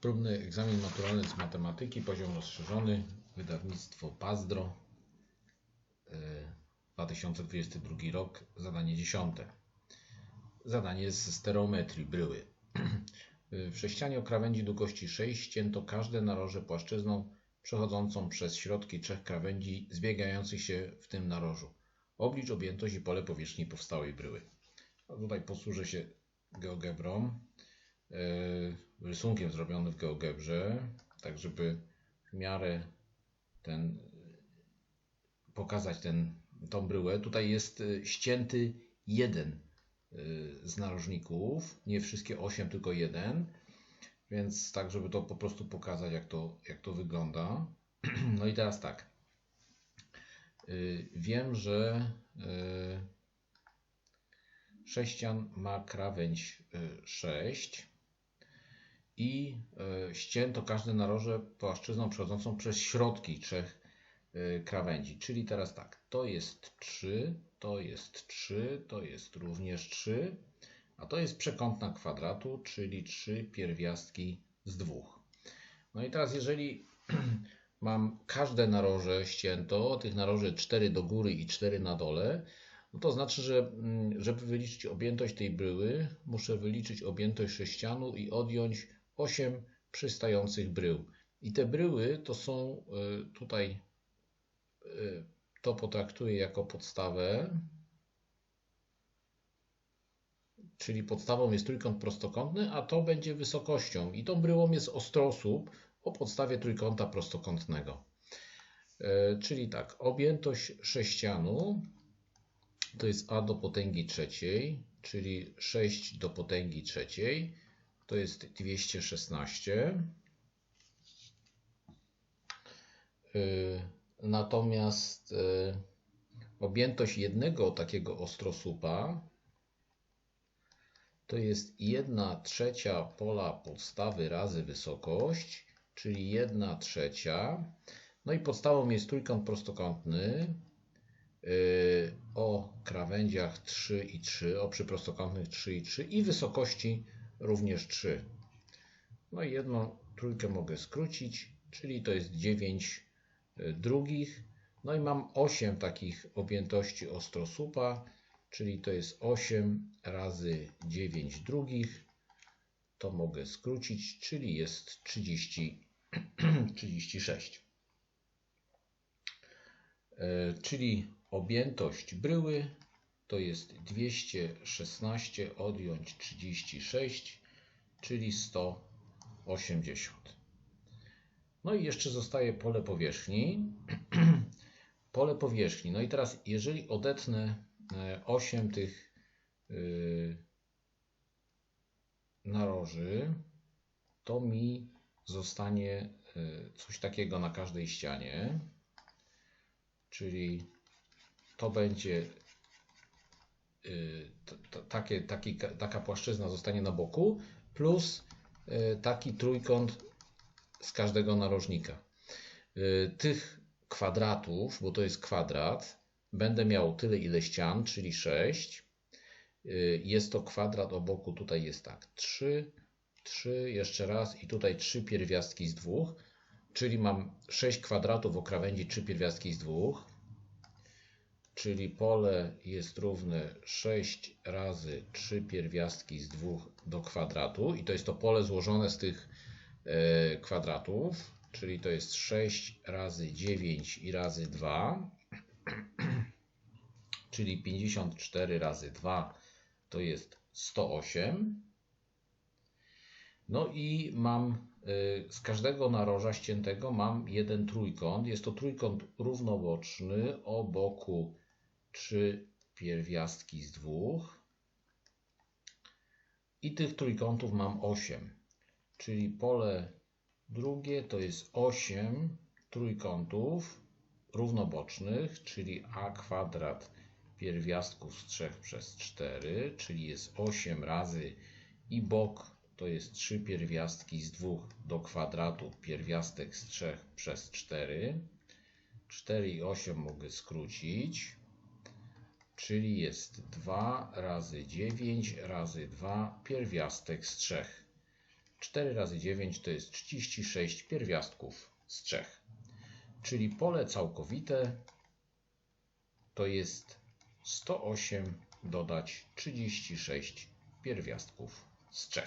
Próbny egzamin maturalny z matematyki, poziom rozszerzony, wydawnictwo Pazdro, yy, 2022 rok, zadanie 10. Zadanie z stereometrii bryły. W sześcianie o krawędzi długości 6 ścięto każde naroże płaszczyzną przechodzącą przez środki trzech krawędzi zbiegających się w tym narożu. Oblicz objętość i pole powierzchni powstałej bryły. No tutaj posłużę się geogebrą, rysunkiem zrobionym w geogebrze, tak żeby w miarę ten pokazać ten, tą bryłę. Tutaj jest y, ścięty jeden y, z narożników, nie wszystkie 8, tylko jeden. Więc tak, żeby to po prostu pokazać, jak to, jak to wygląda. No i teraz tak. Wiem, że sześcian ma krawędź 6 i ścięto każde naroże płaszczyzną przechodzącą przez środki trzech krawędzi. Czyli teraz tak, to jest 3, to jest 3, to jest również 3, a to jest przekątna kwadratu, czyli 3 pierwiastki z 2. No i teraz jeżeli mam każde naroże ścięto, tych naroży 4 do góry i 4 na dole, no to znaczy, że mm, żeby wyliczyć objętość tej bryły, muszę wyliczyć objętość sześcianu i odjąć 8 przystających brył. I te bryły to są y, tutaj y, to potraktuję jako podstawę, czyli podstawą jest trójkąt prostokątny, a to będzie wysokością i tą bryłą jest ostrosłup o podstawie trójkąta prostokątnego. E, czyli tak, objętość sześcianu to jest a do potęgi trzeciej, czyli 6 do potęgi trzeciej, to jest 216. Natomiast e, objętość jednego takiego ostrosłupa to jest 1 trzecia pola podstawy razy wysokość, czyli 1 trzecia. No i podstawą jest trójkąt prostokątny e, o krawędziach 3 i 3, o przyprostokątnych 3 i 3 i wysokości również 3. No i jedną trójkę mogę skrócić, czyli to jest 9 drugich. No i mam 8 takich objętości ostrosłupa, czyli to jest 8 razy 9 drugich. To mogę skrócić, czyli jest 30, 36. E, czyli objętość bryły to jest 216 odjąć 36, czyli 180. No i jeszcze zostaje pole powierzchni. pole powierzchni. No i teraz, jeżeli odetnę 8 e, tych yy, naroży, to mi zostanie yy, coś takiego na każdej ścianie. Czyli to będzie takie, taki, taka płaszczyzna zostanie na boku, plus taki trójkąt z każdego narożnika. Y, tych kwadratów, bo to jest kwadrat, będę miał tyle ile ścian, czyli 6. Y, jest to kwadrat o boku, tutaj jest tak, 3, 3, jeszcze raz i tutaj 3 pierwiastki z 2, czyli mam 6 kwadratów o krawędzi 3 pierwiastki z 2, czyli pole jest równe 6 razy 3 pierwiastki z 2 do kwadratu i to jest to pole złożone z tych E, kwadratów, czyli to jest 6 razy 9 i razy 2, czyli 54 razy 2 to jest 108. No i mam e, z każdego naroża ściętego mam jeden trójkąt. Jest to trójkąt równoboczny o boku 3 pierwiastki z dwóch. I tych trójkątów mam 8 czyli pole drugie to jest 8 trójkątów równobocznych, czyli a kwadrat pierwiastków z 3 przez 4, czyli jest 8 razy i bok to jest 3 pierwiastki z 2 do kwadratu pierwiastek z 3 przez 4. 4 i 8 mogę skrócić, czyli jest 2 razy 9 razy 2 pierwiastek z 3. 4 razy 9 to jest 36 pierwiastków z 3. Czyli pole całkowite to jest 108 dodać 36 pierwiastków z 3.